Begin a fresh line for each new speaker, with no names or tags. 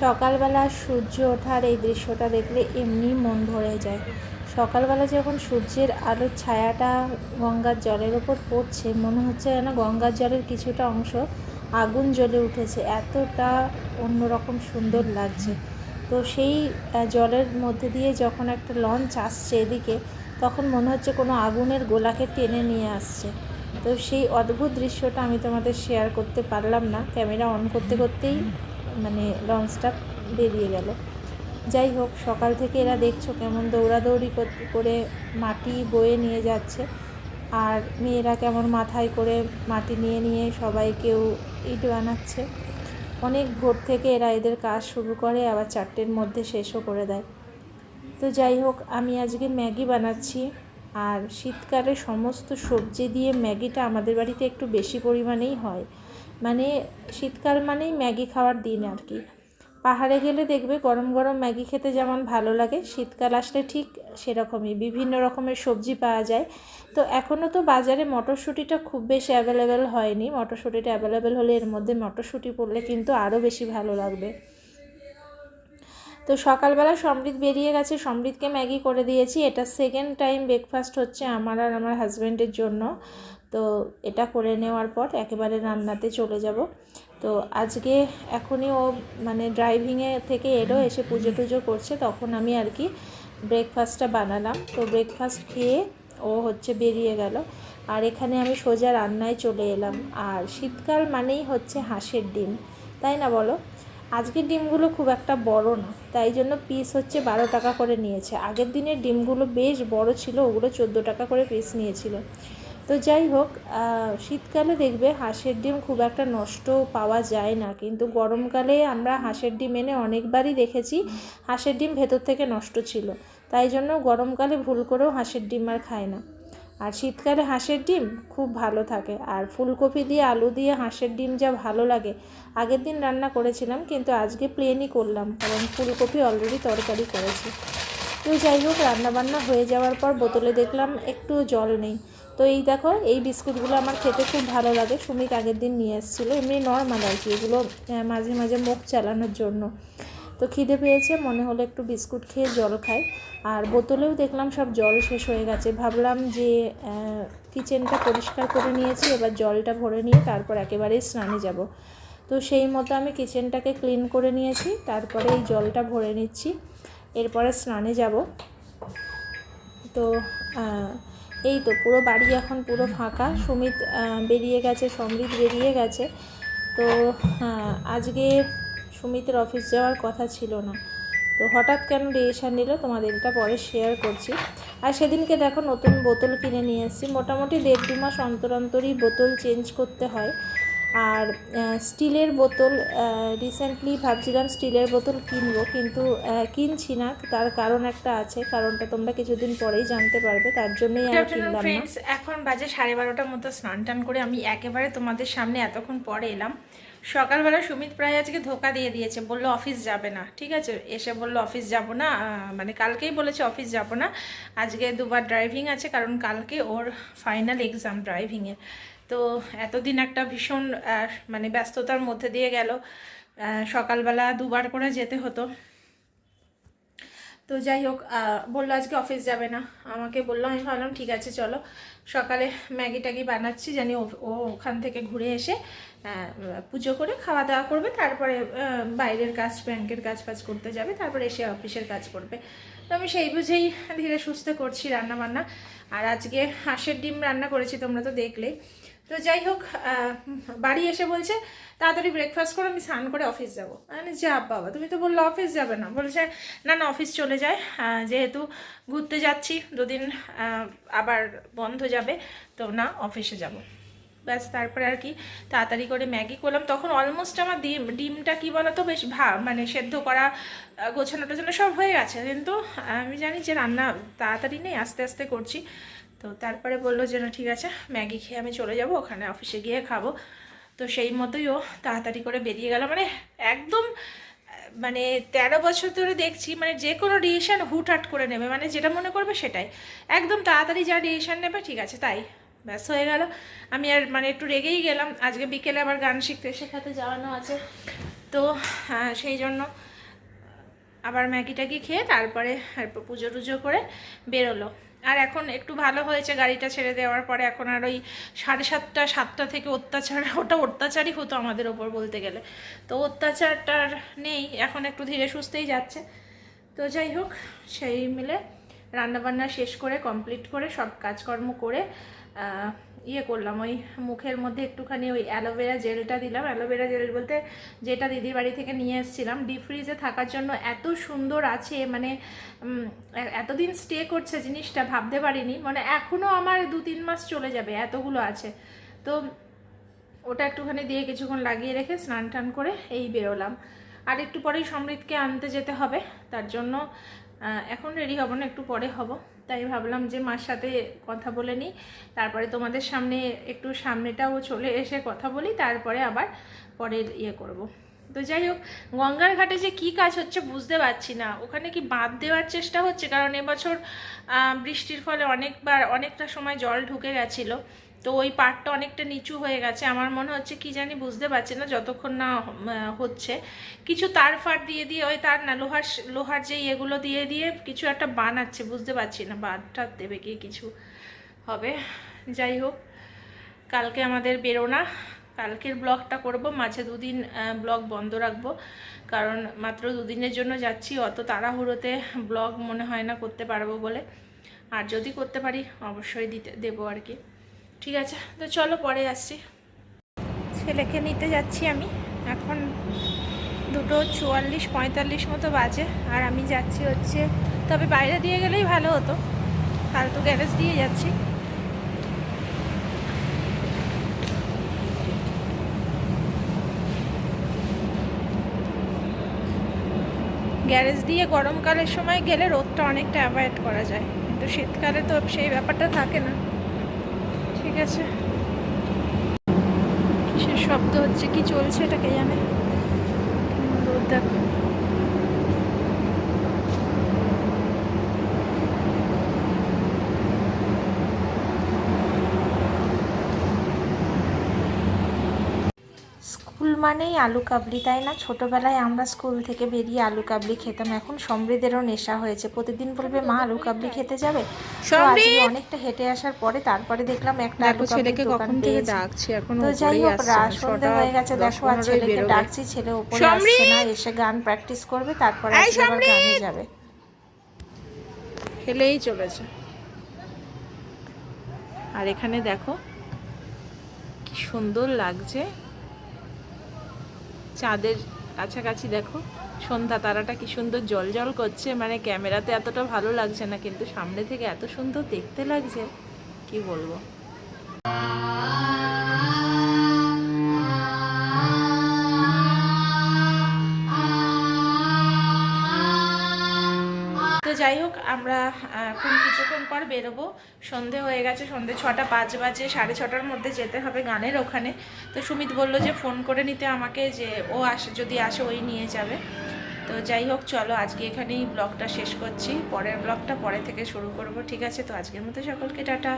সকালবেলা সূর্য ওঠার এই দৃশ্যটা দেখলে এমনি মন ভরে যায়। সকালবেলা যখন সূর্যের আলোর ছায়াটা গঙ্গার জলের ওপর পড়ছে, মনে হচ্ছে যেন গঙ্গার জলের কিছুটা অংশ আগুন জ্বলে উঠেছে। এতটা অন্যরকম সুন্দর লাগছে। তো সেই জলের মধ্যে দিয়ে যখন একটা লঞ্চ আসছে এদিকে, তখন মনে হচ্ছে কোনো আগুনের গোলাকে টেনে নিয়ে আসছে। তো সেই অদ্ভুত দৃশ্যটা আমি তোমাদের শেয়ার করতে পারলাম না। ক্যামেরা অন করতে করতেই মানে লঞ্চটা বেরিয়ে গেল। যাই হোক, সকাল থেকে এরা দেখছ কেমন দৌড়াদৌড়ি কর- মাটি বয়ে নিয়ে যাচ্ছে। আর মেয়েরা কেমন মাথায় করে মাটি নিয়ে নিয়ে সবাই কেউ ইট বানাচ্ছে। অনেক ভোর থেকে এরা এদের কাজ শুরু করে, আবার চারটের মধ্যে শেষও করে দেয়। তো যাই হোক, আমি আজকে ম্যাগি বানাচ্ছি। আর শীতকালে সমস্ত সবজি দিয়ে ম্যাগিটা আমাদের বাড়িতে একটু বেশি পরিমাণেই হয়। মানে শীতকাল মানেই ম্যাগি খাওয়ার দিন আর কি। পাহাড়ে গেলে দেখবে গরম গরম ম্যাগি খেতে যেমন ভালো লাগে, শীতকাল আসলে ঠিক সেরকমই, বিভিন্ন রকমের সবজি পাওয়া যায়। তো এখনও তো বাজারে মটরশুঁটিটা খুব বেশি অ্যাভেলেবেল হয়নি। মটরশুঁটিটা অ্যাভেলেবেল হলে এর মধ্যে মটরশুঁটি পড়লে কিন্তু আরও বেশি ভালো লাগবে। তো সকালবেলা সমৃদ্ধ বেরিয়ে গেছে। সমৃদ্ধকে ম্যাগি করে দিয়েছি। এটা সেকেন্ড টাইম ব্রেকফাস্ট হচ্ছে আমার আর আমার হাজব্যান্ডের জন্য। তো এটা করে নেওয়ার পর একেবারে রান্নাতে চলে যাব। তো আজকে এখনই ও মানে ড্রাইভিংয়ে থেকে এলো, এসে পুজো টুজো করছে। তখন আমি আর কি ব্রেকফাস্টটা বানালাম। তো ব্রেকফাস্ট খেয়ে ও হচ্ছে বেরিয়ে গেল। আর এখানে আমি সোজা রান্নায় চলে এলাম। আর শীতকাল মানেই হচ্ছে হাঁসের ডিম তাই না বলো? আজকের ডিমগুলো খুব একটা বড় না, তাই জন্য পিস হচ্ছে বারো টাকা করে নিয়েছে। আগের দিনের ডিমগুলো বেশ বড় ছিল, ওগুলো চোদ্দ টাকা করে পিস নিয়েছিল। তো যাই হোক শীতকালে দেখবে হাঁসের ডিম খুব একটা নষ্ট পাওয়া যায় না, কিন্তু গরমকালে আমরা হাঁসের ডিম এনে অনেকবারই দেখেছি হাঁসের ডিম ভেতর থেকে নষ্ট ছিল। তাই জন্য গরমকালে ভুল করেও হাঁসের ডিম আর খায় না। আর শীতকালে হাঁসের ডিম খুব ভালো থাকে। আর ফুলকপি দিয়ে, আলু দিয়ে হাঁসের ডিম যা ভালো লাগে। আগের দিন রান্না করেছিলাম, কিন্তু আজকে প্লেনই করলাম কারণ ফুলকপি অলরেডি তরকারি করেছি। তো যাই হোক, রান্নাবান্না হয়ে যাওয়ার পর বোতলে দেখলাম একটু জল নেই। তো এই দেখো, এই বিস্কুটগুলো আমার খেতে খুব ভালো লাগে। সুমিত আগের দিন নিয়ে এসেছিল, এমনি নর্মাল আর কি। এগুলো মাঝে মাঝে মুখ চালানোর জন্য। তো খিদে পেয়েছে, মনে হলো একটু বিস্কুট খেয়ে জল খাই। আর বোতলেও দেখলাম সব জল শেষ হয়ে গেছে। ভাবলাম যে কিচেনটা পরিষ্কার করে নিয়েছি, এবার জলটা ভরে নিয়ে তারপর একেবারেই স্নানে যাব। তো সেই মতো আমি কিচেনটাকে ক্লিন করে নিয়েছি, তারপরে এই জলটা ভরে নিচ্ছি, এরপরে স্নানে যাব। তো এই তো পুরো বাড়ি এখন পুরো ফাঁকা। সুমিত বেরিয়ে গেছে, সমৃদ্ধ বেরিয়ে গেছে। তো আজকে সুমিতের অফিস যাওয়ার কথা ছিল না। তো হঠাৎ কেন ডিসিশন নিল? তোমাদের এটা পরে শেয়ার করছি। আর সেদিনকে দেখো নতুন বোতল কিনে নিয়ে এসেছি। মোটামুটি দেড় দু মাস অন্তর অন্তরই বোতল চেঞ্জ করতে হয়। আর স্টিলের বোতল রিসেন্টলি ভাবছিলাম স্টিলের বোতল কিনবো কিন্তু কিনছি না। তার কারণ একটা আছে কারণটা তোমরা কিছুদিন পরেই জানতে পারবে। তার জন্যই আর কিনলাম
ফ্রেন্ডস এখন বাজে সাড়ে বারোটার মতো। স্নান টান করে আমি একেবারে তোমাদের সামনে এতক্ষণ পরে এলাম। সকালবেলা সুমিত প্রায় আজকে ধোকা দিয়ে দিয়েছে, বলল, অফিস যাবে না। ঠিক আছে? এসে বলল, অফিস যাব না। মানে কালকেই বলেছে, অফিস যাব না। আজকে দুবার ড্রাইভিং আছে, কারণ কালকে ওর ফাইনাল এক্সাম ড্রাইভিংয়ের তো এতদিন একটা ভীষণ মানে ব্যস্ততার মধ্যে দিয়ে গেল। সকালবেলা দুবার করে যেতে হতো। তো যাই হোক বলল আজকে অফিস যাবে না। আমাকে বলল, আমি ভাবলাম, ঠিক আছে, চলো। সকালে ম্যাগি ট্যাগি বানাচ্ছি, জানি ও ওখান থেকে ঘুরে এসে পুজো করে খাওয়া দাওয়া করবে। তারপরে বাইরের কাজ, ব্যাংকের কাজ ফাজ করতে যাবে। তারপরে এসে অফিসের কাজ করবে। তো আমি সেই বুঝেই ধীরে সুস্থে করছি রান্না বান্না আর আজকে হাঁসের ডিম রান্না করেছি, তোমরা তো দেখলেই। তো যাই হোক বাড়ি এসে বলছে, তাড়াতাড়ি ব্রেকফাস্ট করে, আমি স্নান করে অফিস যাব। আমি যা বাবা, তুমি তো বলল অফিস যাবে না। বলছে, না না অফিস চলে যায় যেহেতু ঘুরতে যাচ্ছি, দুদিন আবার বন্ধ যাবে, তো না অফিসে যাব। ব্যাস, তারপরে আর কি, তাড়াতাড়ি করে ম্যাগি করলাম। তখন অলমোস্ট আমার ডিম, ডিমটা কি বলতো, বেশ ভা মানে সেদ্ধ করা গোছানো টোছানো সব হয়ে গেছে। কিন্তু আমি জানি যে রান্না তাড়াতাড়ি নেই, আস্তে আস্তে করছি। তো তারপরে বলল যে না ঠিক আছে ম্যাগি খেয়ে আমি চলে যাব ওখানে অফিসে গিয়ে খাব। তো সেই মতোই ও তাড়াতাড়ি করে বেরিয়ে গেল। মানে একদম মানে তেরো বছর ধরে দেখছি মানে যে কোনো ডিসিশন হুটহাট করে নেবে মানে যেটা মনে করবে সেটাই। একদম তাড়াতাড়ি যা ডিসিশন নেবে ঠিক আছে তাই। ব্যাস হয়ে গেল। আমি আর মানে একটু রেগেই গেলাম। আজকে বিকেলে আবার গান শিখতে শেখাতে যাওয়ানো আছে। তো হ্যাঁ, সেই জন্য
আবার ম্যাগি ট্যাগি খেয়ে তারপরে তারপর পুজো টুজো করে বেরোলো। আর এখন একটু ভালো হয়েছে গাড়িটা ছেড়ে দেওয়ার পরে এখন আর ওই সাড়ে সাতটা সাতটা থেকে অত্যাচার, ওটা অত্যাচারই হতো আমাদের ওপর বলতে গেলে। তো অত্যাচারটার নেই, এখন একটু ধীরে সুস্থেই যাচ্ছে। তো যাই হোক, সেই মিলে রান্নাবান্না শেষ করে কমপ্লিট করে সব কাজকর্ম করে ইয়ে করলাম, ওই মুখের মধ্যে একটুখানি ওই অ্যালোভেরা জেলটা দিলাম। অ্যালোভেরা জেল বলতে যেটা দিদির বাড়ি থেকে নিয়ে এসেছিলাম ডিপ ফ্রিজে থাকার জন্য এত সুন্দর আছে মানে এতদিন স্টে করছে জিনিসটা, ভাবতে পারিনি। মানে এখনও আমার দু তিন মাস চলে যাবে, এতগুলো আছে। তো ওটা একটুখানি দিয়ে কিছুক্ষণ লাগিয়ে রেখে স্নান টান করে এই বেরোলাম। আর একটু পরেই সমৃদ্ধকে আনতে যেতে হবে, তার জন্য এখন রেডি হব না, একটু পরে হব। তাই ভাবলাম যে মার সাথে কথা বলে নিই। তারপরে তোমাদের সামনে একটু সামনেটাও চলে এসে কথা বলি, তারপরে আবার পরের ইয়ে করব। তো যাই হোক, গঙ্গার ঘাটে যে কি কাজ হচ্ছে বুঝতে পারছি না। ওখানে কি বাঁধ দেওয়ার চেষ্টা হচ্ছে? কারণ এবছর বৃষ্টির ফলে অনেকবার, অনেকটা সময় জল ঢুকে গেছিল। তো ওই পাড়টা অনেকটা নিচু হয়ে গেছে। আমার মনে হচ্ছে কি জানি বুঝতে পারছি না যতক্ষণ না হচ্ছে। কিছু তার ফার দিয়ে দিয়ে ওই তার না, লোহার লোহার যে ইয়েগুলো দিয়ে দিয়ে কিছু একটা বানাচ্ছে, বুঝতে পারছি না। বাঁধটা দেবে কি কিছু হবে। যাই হোক, কালকে আমাদের বেরোনা। কালকের ব্লগটা করব, মাঝে দুদিন ব্লগ বন্ধ রাখব। কারণ মাত্র দুদিনের জন্য যাচ্ছি, অত তাড়াহুড়োতে ব্লগ মনে হয় না করতে পারব বলে। আর যদি করতে পারি, অবশ্যই দিতে, দেবো আর কি। ঠিক আছে? তো চলো পরে আসছি। ছেলেকে নিতে যাচ্ছি আমি। এখন দুটো চুয়াল্লিশ, পঁয়তাল্লিশ মতো বাজে। আর আমি যাচ্ছি হচ্ছে, তবে বাইরে দিয়ে গেলেই ভালো হতো। ফালতু গ্যারেজ দিয়ে যাচ্ছি। গ্যারেজ দিয়ে গরমকালের সময় গেলে রোদটা অনেকটা অ্যাভয়েড করা যায়। কিন্তু শীতকালে তো সেই ব্যাপারটা থাকে না। ঠিক আছে। কিসের শব্দ হচ্ছে কি চলছে এটাকে জানে? দেখো
স্কুল মানেই আলু কাবলি তাই না? ছোটবেলায় আমরা স্কুল থেকে বেরিয়ে আলু কাবলি খেতাম এখন সমৃদ্ধেরও নেশা হয়েছে। প্রতিদিন বলবে মা আলু কাবলি খেতে যাবে! অনেকটা হেঁটে আসার পরে তারপরে দেখলাম একটা আলু দোকান
থেকে ডাকছি? এখন
তো যাই হোক
আসছে
রা
না,
সন্ধে
ছটা
হয়ে গেছে দেখো আর ছেলেকে ডাকছি ছেলে উপরে আসছে না এসে গান প্র্যাকটিস করবে তারপরে আবার গানে যাবে।
খেলেই চলেছে। আর এখানে দেখো কি সুন্দর লাগছে। চাঁদের কাছাকাছি দেখো। সন্ধ্যা তারাটা কি সুন্দর জল জল করছে। মানে ক্যামেরাতে এতটা ভালো লাগছে না, কিন্তু সামনে থেকে এত সুন্দর দেখতে লাগছে। কি বলব? যাই হোক, আমরা এখন কিছুক্ষণ পর বেরোবো। সন্ধে হয়ে গেছে, সন্ধে ছটা পাঁচ বাজে, সাড়ে ছটার মধ্যে যেতে হবে গানের ওখানে। তো সুমিত বলল যে ফোন করে নিতে আমাকে যে ও আসে, যদি আসে ওই নিয়ে যাবে। তো যাই হোক, চলো আজকে এখানেই ব্লগটা শেষ করছি। পরের ব্লগটা পরে থেকে শুরু করব, ঠিক আছে? তো আজকের মতো সকলকে টাটা।